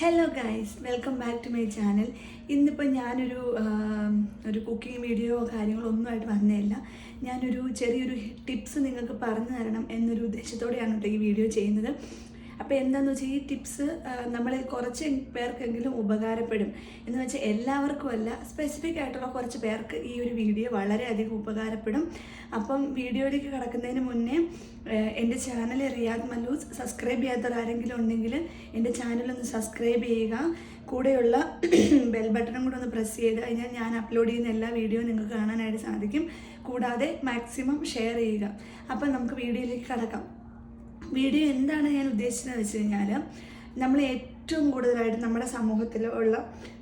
Hello guys welcome back to my channel ഇന്നിപ്പോൾ ഞാനൊരു ഒരു കുക്കിംഗ് വീഡിയോ കാര്യങ്ങളോ ഒന്നുമായിട്ട് വന്നതല്ല ഞാനൊരു ചെറിയൊരു ടിപ്സ് നിങ്ങൾക്ക് പറഞ്ഞു തരണം എന്നൊരു ഉദ്ദേശത്തോടെയാണ് കേട്ടോ ഈ വീഡിയോ ചെയ്യുന്നത്. അപ്പോൾ എന്താണെന്ന് വെച്ചാൽ ഈ ടിപ്സ് നമ്മളിൽ കുറച്ച് പേർക്കെങ്കിലും ഉപകാരപ്പെടും. എന്ന് വെച്ചാൽ എല്ലാവർക്കും അല്ല സ്പെസിഫിക് ആയിട്ടുള്ള കുറച്ച് പേർക്ക് ഈ ഒരു വീഡിയോ വളരെയധികം ഉപകാരപ്പെടും. അപ്പം വീഡിയോയിലേക്ക് കിടക്കുന്നതിന് മുന്നേ എന്റെ ചാനൽ റിയാദ് മല്ലൂസ് സബ്സ്ക്രൈബ് ചെയ്യാത്തവർ ആരെങ്കിലും ഉണ്ടെങ്കിൽ എന്റെ ചാനലൊന്ന് സബ്സ്ക്രൈബ് ചെയ്യുക. കൂടെയുള്ള ബെൽ ബട്ടണും കൂടെ ഒന്ന് പ്രസ് ചെയ്ത് കഴിഞ്ഞാൽ ഞാൻ അപ്ലോഡ് ചെയ്യുന്ന എല്ലാ വീഡിയോയും നിങ്ങൾക്ക് കാണാനായിട്ട് സാധിക്കും. കൂടാതെ മാക്സിമം ഷെയർ ചെയ്യുക. അപ്പം നമുക്ക് വീഡിയോയിലേക്ക് കടക്കാം. വീഡിയോ എന്താണ് ഞാൻ ഉദ്ദേശിച്ചതെന്ന് വെച്ച് കഴിഞ്ഞാൽ നമ്മൾ ഏറ്റവും കൂടുതലായിട്ട് നമ്മുടെ സമൂഹത്തിൽ ഉള്ള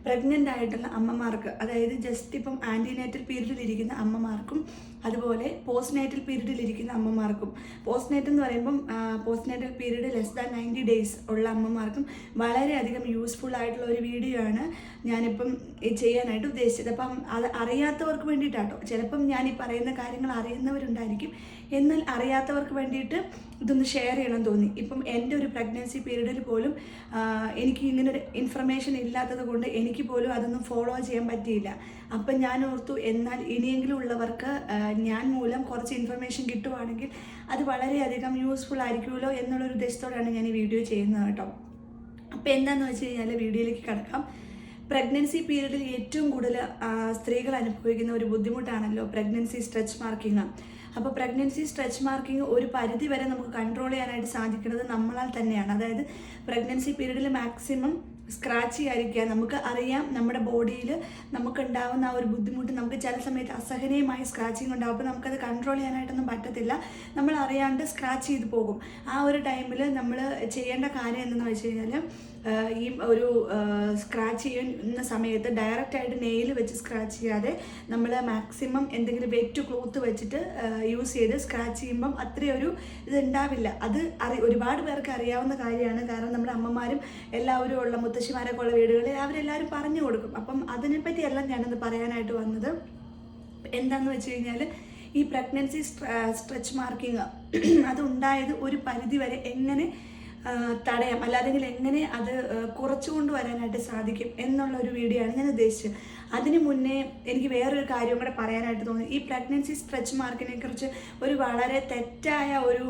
പ്രഗ്നന്റ് ആയിട്ടുള്ള അമ്മമാർക്ക് അതായത് ജസ്റ്റ് ഇപ്പം ആന്റിനേറ്റൽ പീരീഡിൽ ഇരിക്കുന്ന അമ്മമാർക്കും അതുപോലെ പോസ്റ്റ്നേറ്റൽ പീരീഡിലിരിക്കുന്ന അമ്മമാർക്കും പോസ്റ്റ് നേറ്റ് എന്ന് പറയുമ്പം postnatal period less than ninety days ഉള്ള അമ്മമാർക്കും വളരെയധികം യൂസ്ഫുൾ ആയിട്ടുള്ള ഒരു വീഡിയോ ആണ് ഞാനിപ്പം ചെയ്യാനായിട്ട് ഉദ്ദേശിച്ചത്. അപ്പം അത് അറിയാത്തവർക്ക് വേണ്ടിയിട്ടാട്ടോ. ചിലപ്പം ഞാൻ ഈ പറയുന്ന കാര്യങ്ങൾ അറിയുന്നവരുണ്ടായിരിക്കും. എന്നാൽ അറിയാത്തവർക്ക് വേണ്ടിയിട്ട് ഇതൊന്ന് ഷെയർ ചെയ്യണം തോന്നി. ഇപ്പം എന്റെ ഒരു പ്രഗ്നൻസി പീരീഡിൽ പോലും എനിക്ക് ഇങ്ങനെ ഒരു ഇൻഫർമേഷൻ ഇല്ലാത്തത് കൊണ്ട് എനിക്ക് പോലും അതൊന്നും ഫോളോ ചെയ്യാൻ പറ്റിയില്ല. അപ്പം ഞാൻ ഓർത്തു എന്നാൽ ഇനിയെങ്കിലും ഉള്ളവർക്ക് ഞാൻ മൂലം കുറച്ച് ഇൻഫർമേഷൻ കിട്ടുവാണെങ്കിൽ അത് വളരെയധികം യൂസ്ഫുൾ ആയിരിക്കുമല്ലോ എന്നുള്ളൊരു ഉദ്ദേശത്തോടെയാണ് ഞാൻ ഈ വീഡിയോ ചെയ്യുന്നത് കേട്ടോ. അപ്പോൾ എന്താണെന്ന് വെച്ച് കഴിഞ്ഞാൽ വീഡിയോയിലേക്ക് കിടക്കാം. പ്രഗ്നൻസി പീരീഡിൽ ഏറ്റവും കൂടുതൽ സ്ത്രീകൾ അനുഭവിക്കുന്ന ഒരു ബുദ്ധിമുട്ടാണല്ലോ പ്രഗ്നൻസി സ്ട്രെച്ച് മാർക്കിങ് അപ്പോൾ പ്രഗ്നൻസി സ്ട്രെച്ച് മാർക്കിംഗ് ഒരു പരിധി വരെ നമുക്ക് കൺട്രോൾ ചെയ്യാനായിട്ട് സാധിക്കുന്നത് നമ്മളാൽ തന്നെയാണ്. അതായത് പ്രഗ്നൻസി പീരീഡിൽ മാക്സിമം സ്ക്രാച്ച് ചെയ്യാതിരിക്കുക നമുക്ക് അറിയാം നമ്മുടെ ബോഡിയിൽ നമുക്കുണ്ടാവുന്ന ആ ഒരു ബുദ്ധിമുട്ട്. നമുക്ക് ചില സമയത്ത് അസഹനീയമായ സ്ക്രാച്ചിങ് ഉണ്ടാവും. അപ്പോൾ നമുക്കത് കൺട്രോൾ ചെയ്യാനായിട്ടൊന്നും പറ്റത്തില്ല. നമ്മൾ അറിയാണ്ട് സ്ക്രാച്ച് ചെയ്ത് പോകും. ആ ഒരു ടൈമിൽ നമ്മൾ ചെയ്യേണ്ട കാര്യം എന്തെന്ന് വെച്ച് കഴിഞ്ഞാൽ ഈ ഒരു സ്ക്രാച്ച് ചെയ്യുന്ന സമയത്ത് ഡയറക്റ്റ് ആയിട്ട് നെയിൽ വെച്ച് സ്ക്രാച്ച് ചെയ്യാതെ നമ്മൾ മാക്സിമം എന്തെങ്കിലും വെറ്റ് ക്ലോത്ത് വെച്ചിട്ട് യൂസ് ചെയ്ത് സ്ക്രാച്ച് ചെയ്യുമ്പം അത്രയൊരു ഇത് ഉണ്ടാവില്ല അത് അറി ഒരുപാട് പേർക്ക് അറിയാവുന്ന കാര്യമാണ്. കാരണം നമ്മുടെ അമ്മമാരും എല്ലാവരും ഉള്ള മുത്തശ്ശിമാരൊക്കെ ഉള്ള വീടുകളിൽ അവരെല്ലാവരും പറഞ്ഞു കൊടുക്കും. അപ്പം അതിനെപ്പറ്റിയല്ല ഞാനത് പറയാനായിട്ട് വന്നത്. എന്താണെന്ന് വെച്ച് കഴിഞ്ഞാൽ ഈ പ്രഗ്നൻസി സ്ട്രെച്ച് മാർക്കിങ് അതുണ്ടായത് ഒരു പരിധി വരെ എങ്ങനെ തടയാം. അല്ലാതെങ്കിൽ എങ്ങനെ അത് കുറച്ചുകൊണ്ട് വരാനായിട്ട് സാധിക്കും എന്നുള്ള ഒരു വീഡിയോ ആണ് ഞാൻ ഉദ്ദേശിച്ചത്. അതിന് മുന്നേ എനിക്ക് വേറൊരു കാര്യം കൂടെ പറയാനായിട്ട് തോന്നി. ഈ പ്രഗ്നൻസി സ്ട്രെച്ച് മാർക്കിനെ കുറിച്ച് ഒരു വളരെ തെറ്റായ ഒരു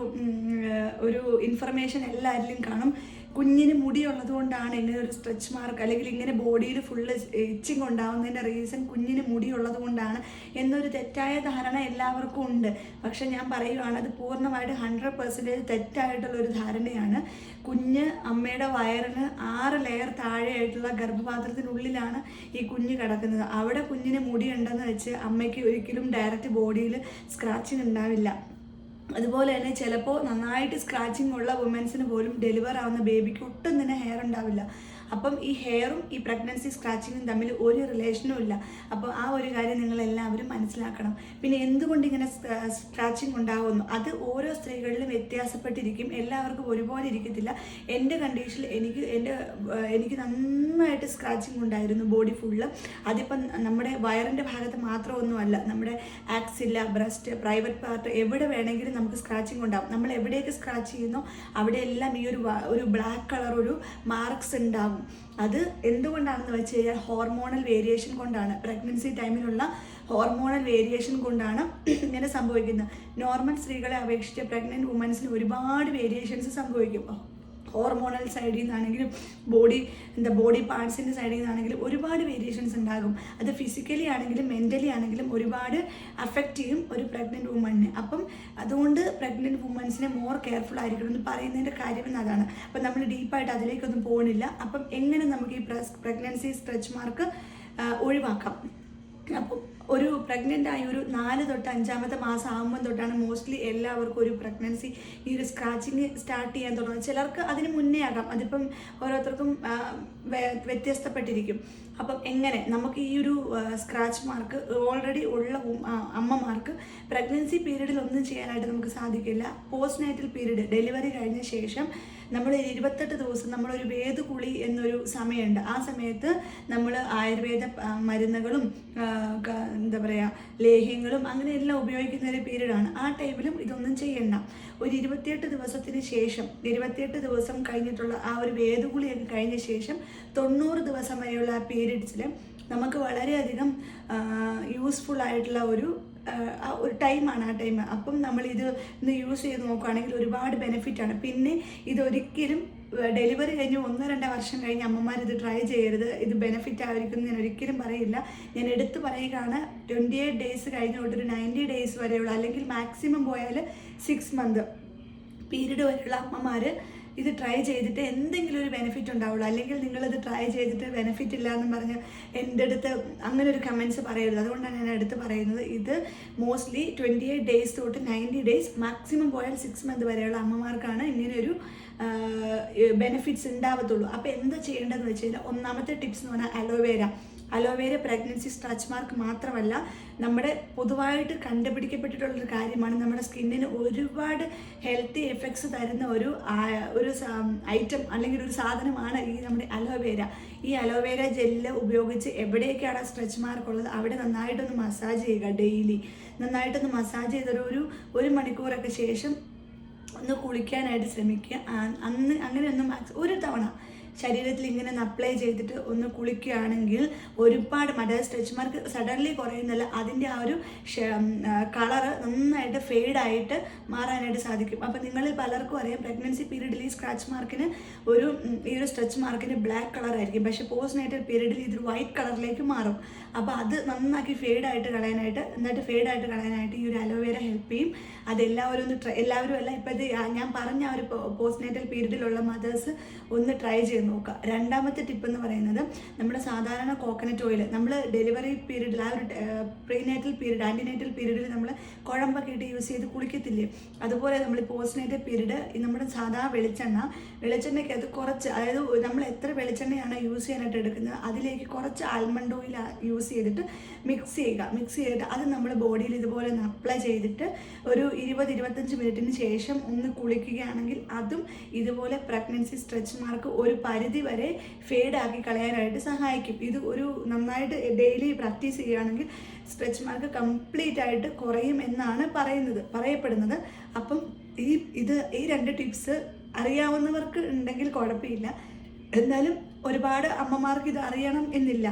ഒരു ഇൻഫർമേഷൻ എല്ലാവരിലും കാണും. കുഞ്ഞിന് മുടി ഉള്ളത് കൊണ്ടാണ് ഇങ്ങനെ ഒരു സ്ട്രെച്ച് മാർക്ക് അല്ലെങ്കിൽ ഇങ്ങനെ ബോഡിയിൽ ഫുള്ള് ഇച്ചിങ് ഉണ്ടാവുന്നതിന്റെ റീസൺ കുഞ്ഞിന് മുടി ഉള്ളത് കൊണ്ടാണ് എന്നൊരു തെറ്റായ ധാരണ എല്ലാവർക്കും ഉണ്ട്. പക്ഷെ ഞാൻ പറയുവാണ് അത് പൂർണമായിട്ട് ഹൺഡ്രഡ് പെർസെന്റേജ് തെറ്റായിട്ടുള്ള ഒരു ധാരണയാണ്. കുഞ്ഞ് അമ്മയുടെ വയറിന് ആറ് ലെയർ താഴെയായിട്ടുള്ള ഗർഭപാത്രത്തിനുള്ളിലാണ് ഈ കുഞ്ഞ് കിടക്കുന്നത്. അവിടെ കുഞ്ഞിന് മുടി ഉണ്ടെന്ന് വെച്ച് അമ്മയ്ക്ക് ഒരിക്കലും ഡയറക്റ്റ് ബോഡിയിൽ സ്ക്രാച്ചിങ് ഉണ്ടാവില്ല. അതുപോലെ തന്നെ ചിലപ്പോൾ നന്നായിട്ട് സ്ക്രാച്ചിങ് ഉള്ള വുമൻസിന് പോലും ഡെലിവർ ആവുന്ന ബേബിക്ക് ഒട്ടും തന്നെ ഹെയർ ഉണ്ടാവില്ല. അപ്പം ഈ ഹെയറും ഈ പ്രഗ്നൻസി സ്ക്രാച്ചിങ്ങും തമ്മിൽ ഒരു റിലേഷനും ഇല്ല. അപ്പോൾ ആ ഒരു കാര്യം നിങ്ങൾ എല്ലാവരും മനസ്സിലാക്കണം. പിന്നെ എന്തുകൊണ്ട് ഇങ്ങനെ സ്ക്രാച്ചിങ് ഉണ്ടാകുന്നു അത് ഓരോ സ്ത്രീകളിലും വ്യത്യാസപ്പെട്ടിരിക്കും. എല്ലാവർക്കും ഒരുപോലെ ഇരിക്കത്തില്ല. എന്റെ കണ്ടീഷനിൽ എനിക്ക് എന്റെ എനിക്ക് നന്നായിട്ട് സ്ക്രാച്ചിങ് ഉണ്ടായിരുന്നു ബോഡി ഫുള്ള് അതിപ്പം നമ്മുടെ വയറിന്റെ ഭാഗത്ത് മാത്രമൊന്നുമല്ല. നമ്മുടെ ആക്സില്ല ബ്രസ്റ്റ് പ്രൈവറ്റ് പാർട്ട് എവിടെ വേണമെങ്കിലും നമുക്ക് സ്ക്രാച്ചിങ് ഉണ്ടാകും നമ്മൾ എവിടെയൊക്കെ സ്ക്രാച്ച് ചെയ്യുന്നോ അവിടെയെല്ലാം ഈ ഒരു ഒരു ബ്ലാക്ക് കളർ ഒരു മാർക്സ് ഉണ്ടാവും അത് എന്തുകൊണ്ടാണെന്ന് വെച്ച് കഴിഞ്ഞാൽ ഹോർമോണൽ വേരിയേഷൻ കൊണ്ടാണ് പ്രഗ്നൻസി ടൈമിലുള്ള ഹോർമോണൽ വേരിയേഷൻ കൊണ്ടാണ് ഇങ്ങനെ സംഭവിക്കുന്നത്. നോർമൽ സ്ത്രീകളെ അപേക്ഷിച്ച് പ്രഗ്നന്റ് വുമൻസിന് ഒരുപാട് വേരിയേഷൻസ് സംഭവിക്കും. ഹോർമോണൽ സൈഡിൽ നിന്നാണെങ്കിലും ബോഡി എന്താ ബോഡി പാർട്സിന്റെ സൈഡിൽ നിന്നാണെങ്കിലും ഒരുപാട് വേരിയേഷൻസ് ഉണ്ടാകും. അത് ഫിസിക്കലി ആണെങ്കിലും മെന്റലി ആണെങ്കിലും ഒരുപാട് അഫക്റ്റ് ചെയ്യും ഒരു പ്രഗ്നന്റ് വുമണിന് അപ്പം അതുകൊണ്ട് പ്രഗ്നന്റ് വുമൻസിനെ മോർ കെയർഫുൾ ആയിരിക്കണം എന്ന് പറയുന്നതിന്റെ കാര്യം എന്നതാണ് അപ്പം നമ്മൾ ഡീപ്പായിട്ട് അതിലേക്കൊന്നും പോകുന്നില്ല അപ്പം എങ്ങനെ നമുക്ക് ഈ പ്രഗ്നൻസി സ്ട്രെച്ച് മാർക്ക് ഒഴിവാക്കാം? അപ്പം ഒരു പ്രഗ്നന്റ് ആയി ഒരു നാല് തൊട്ട് അഞ്ചാമത്തെ മാസം ആകുമ്പോൾ തൊട്ടാണ് മോസ്റ്റ്ലി എല്ലാവർക്കും ഒരു പ്രഗ്നൻസി ഈ ഒരു സ്ക്രാച്ചിങ് സ്റ്റാർട്ട് ചെയ്യാൻ തുടങ്ങുന്നത്. ചിലർക്ക് അതിന് മുന്നേ ആകാം. അതിപ്പം ഓരോരുത്തർക്കും വ്യത്യസ്തപ്പെട്ടിരിക്കും. അപ്പം എങ്ങനെ? നമുക്ക് ഈ ഒരു സ്ക്രാച്ച് മാർക്ക് ഓൾറെഡി ഉള്ള അമ്മമാർക്ക് പ്രഗ്നൻസി പീരീഡിൽ ഒന്നും ചെയ്യാനായിട്ട് നമുക്ക് സാധിക്കില്ല. പോസ്റ്റ് നൈറ്റൽ പീരീഡ് ഡെലിവറി കഴിഞ്ഞ ശേഷം നമ്മൾ ഇരുപത്തെട്ട് ദിവസം നമ്മളൊരു വേദകുളി എന്നൊരു സമയമുണ്ട്. ആ സമയത്ത് നമ്മൾ ആയുർവേദ മരുന്നുകളും എന്താ പറയുക ലേഹ്യങ്ങളും അങ്ങനെ എല്ലാം ഉപയോഗിക്കുന്ന ഒരു പീരീഡാണ്. ആ ടൈമിലും ഇതൊന്നും ചെയ്യണ്ട. ഒരു ഇരുപത്തിയെട്ട് ദിവസത്തിന് ശേഷം ഇരുപത്തിയെട്ട് ദിവസം കഴിഞ്ഞിട്ടുള്ള ആ ഒരു വേദഗുളിയൊക്കെ കഴിഞ്ഞ ശേഷം തൊണ്ണൂറ് ദിവസം വരെയുള്ള ആ പീരീഡ്സിൽ നമുക്ക് വളരെയധികം യൂസ്ഫുൾ ആയിട്ടുള്ള ഒരു ആ, ഒരു ടൈമാണ് ആ ടൈം അപ്പം നമ്മൾ ഇത് ഇന്ന് യൂസ് ചെയ്ത് നോക്കുകയാണെങ്കിൽ ഒരുപാട് ബെനിഫിറ്റ് ആണ്. പിന്നെ ഇതൊരിക്കലും ഡെലിവറി കഴിഞ്ഞ് ഒന്നോ രണ്ടോ വർഷം കഴിഞ്ഞ് അമ്മമാർ ഇത് ട്രൈ ചെയ്യരുത്. ഇത് ബെനിഫിറ്റ് ആയിരിക്കും ഞാൻ ഒരിക്കലും പറയില്ല. ഞാൻ എടുത്തു പറയുകയാണ് ട്വന്റി എയ്റ്റ് ഡേയ്സ് കഴിഞ്ഞ് തൊട്ട് ഒരു നയന്റി ഡേയ്സ് വരെയുള്ള അല്ലെങ്കിൽ മാക്സിമം പോയാൽ സിക്സ് മന്ത് പീരീഡ് വരെയുള്ള അമ്മമാർ ഇത് ട്രൈ ചെയ്തിട്ട് എന്തെങ്കിലും ഒരു ബെനിഫിറ്റ് ഉണ്ടാവുള്ളൂ. അല്ലെങ്കിൽ നിങ്ങളിത് ട്രൈ ചെയ്തിട്ട് ബെനിഫിറ്റ് ഇല്ല എന്ന് പറഞ്ഞ് എന്റെ അടുത്ത് അങ്ങനെ ഒരു കമൻസ് പറയരുത്. അതുകൊണ്ടാണ് ഞാൻ അടുത്ത് പറയുന്നത്. ഇത് മോസ്റ്റ്ലി ട്വന്റി എയ്റ്റ് ഡേയ്സ് തൊട്ട് നയന്റി ഡേയ്സ് മാക്സിമം പോയാൽ സിക്സ് മന്ത് വരെയുള്ള അമ്മമാർക്കാണ് ഇങ്ങനെയൊരു ബെനിഫിറ്റ്സ് ഉണ്ടാവത്തുള്ളൂ. അപ്പോൾ എന്താ ചെയ്യേണ്ടതെന്ന് വെച്ച് കഴിഞ്ഞാൽ ഒന്നാമത്തെ ടിപ്സ് എന്ന് പറഞ്ഞാൽ aloe vera aloe vera pregnancy stretch mark മാത്രമല്ല നമ്മുടെ പൊതുവായിട്ട് കണ്ടുപിടിക്കപ്പെട്ടിട്ടുള്ളൊരു കാര്യമാണ് നമ്മുടെ സ്കിന്നിന് ഒരുപാട് ഹെൽത്തി എഫക്ട്സ് തരുന്ന ഒരു ഒരു ഐറ്റം അല്ലെങ്കിൽ ഒരു സാധനമാണ് ഈ നമ്മുടെ അലോവേര. ഈ അലോവേര ജെല്ല് ഉപയോഗിച്ച് എവിടെയൊക്കെയാണ് സ്ട്രെച്ച് മാർക്ക് ഉള്ളത് അവിടെ നന്നായിട്ടൊന്ന് മസാജ് ചെയ്യുക ഡെയിലി. നന്നായിട്ടൊന്ന് മസാജ് ചെയ്തൊരു ഒരു ഒരു മണിക്കൂറൊക്കെ ശേഷം ഒന്ന് കുളിക്കാനായിട്ട് ശ്രമിക്കുക. അന്ന് അങ്ങനെ ഒന്ന് മാക്സ് ഒരു തവണ ശരീരത്തിൽ ഇങ്ങനെ അപ്ലൈ ചെയ്തിട്ട് ഒന്ന് കുളിക്കുകയാണെങ്കിൽ ഒരുപാട് മറ്റേ സ്ട്രെച്ച് മാർക്ക് സഡൻലി കുറയുന്നില്ല അതിന്റെ ആ ഒരു കളറ് നന്നായിട്ട് ഫെയ്ഡായിട്ട് മാറാനായിട്ട് സാധിക്കും. അപ്പോൾ നിങ്ങളിൽ പലർക്കും അറിയാം പ്രഗ്നൻസി പീരീഡിൽ ഈ സ്ക്രാച്ച് മാർക്കിന് ഒരു ഈ ഒരു സ്ട്രെച്ച് മാർക്കിന് ബ്ലാക്ക് കളറായിരിക്കും പക്ഷേ പോസ്റ്റ് നൈറ്റൽ പീരീഡിൽ ഇതൊരു വൈറ്റ് കളറിലേക്ക് മാറും. അപ്പോൾ അത് നന്നാക്കി ഫെയ്ഡായിട്ട് കളയാനായിട്ട് എന്നിട്ട് ഫെയ്ഡായിട്ട് കളയാനായിട്ട് ഈ ഒരു അലോവേര ഹെൽപ്പ് ചെയ്യും. അതെല്ലാവരും ഒന്ന് ട്രൈ എല്ലാവരും അല്ല ഇപ്പോഴത്തെ ഞാൻ പറഞ്ഞ ആ ഒരു പോസ്റ്റ് നേറ്റൽ പീരീഡിലുള്ള മദേഴ്സ് ഒന്ന് ട്രൈ ചെയ്ത് നോക്കുക. രണ്ടാമത്തെ ടിപ്പ് എന്ന് പറയുന്നത് നമ്മുടെ സാധാരണ കോക്കനട്ട് ഓയിൽ നമ്മൾ ഡെലിവറി പീരീഡിൽ ആ ഒരു പ്രീനേറ്റൽ പീരീഡ് ആന്റിനേറ്റൽ പീരീഡിൽ നമ്മൾ കുഴമ്പൊക്കെ ഇട്ട് യൂസ് ചെയ്ത് കുളിക്കത്തില്ലേ? അതുപോലെ നമ്മൾ പോസ്റ്റ് നേറ്റൽ പീരീഡ് നമ്മുടെ സാധാ വെളിച്ചെണ്ണ വെളിച്ചെണ്ണയ്ക്കകത്ത് കുറച്ച് അതായത് നമ്മൾ എത്ര വെളിച്ചെണ്ണയാണ് യൂസ് ചെയ്യാനായിട്ട് എടുക്കുന്നത് അതിലേക്ക് കുറച്ച് ആൽമണ്ട് ഓയിൽ യൂസ് ചെയ്തിട്ട് മിക്സ് ചെയ്യുക. മിക്സ് ചെയ്തിട്ട് അത് നമ്മൾ ബോഡിയിൽ ഇതുപോലെ ഒന്ന് അപ്ലൈ ചെയ്തിട്ട് ഒരു ഇരുപത് ഇരുപത്തഞ്ച് മിനിറ്റിന് ശേഷം ഒന്ന് കുളിക്കുകയാണെങ്കിൽ അതും ഇതുപോലെ പ്രഗ്നൻസി സ്ട്രെച്ച് മാർക്ക് ഒരു പരിധി വരെ ഫേഡ് ആക്കി കളയാനായിട്ട് സഹായിക്കും. ഇത് ഒരു നന്നായിട്ട് ഡെയിലി പ്രാക്ടീസ് ചെയ്യുകയാണെങ്കിൽ സ്ട്രെച്ച് മാർക്ക് കംപ്ലീറ്റ് ആയിട്ട് കുറയും എന്നാണ് പറയുന്നത് പറയപ്പെടുന്നത്. അപ്പം ഈ ഇത് ഈ രണ്ട് ടിപ്സ് അറിയാവുന്നവർക്ക് ഉണ്ടെങ്കിൽ കുഴപ്പമില്ല. എന്നാലും ഒരുപാട് അമ്മമാർക്ക് ഇത് അറിയണം എന്നില്ല.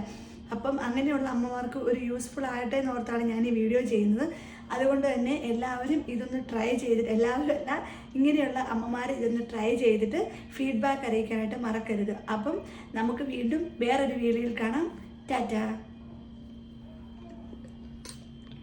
അപ്പം അങ്ങനെയുള്ള അമ്മമാർക്ക് ഒരു യൂസ്ഫുൾ ആകട്ടെ എന്നോർത്താണ് ഞാൻ ഈ വീഡിയോ ചെയ്യുന്നത്. അതുകൊണ്ട് തന്നെ എല്ലാവരും ഇതൊന്ന് ട്രൈ ചെയ്തിട്ട് എല്ലാവരും അല്ല ഇങ്ങനെയുള്ള അമ്മമാർ ഇതൊന്ന് ട്രൈ ചെയ്തിട്ട് ഫീഡ്ബാക്ക് അറിയിക്കാനായിട്ട് മറക്കരുത്. അപ്പം നമുക്ക് വീണ്ടും വേറൊരു വീഡിയോയിൽ കാണാം. ടാറ്റ.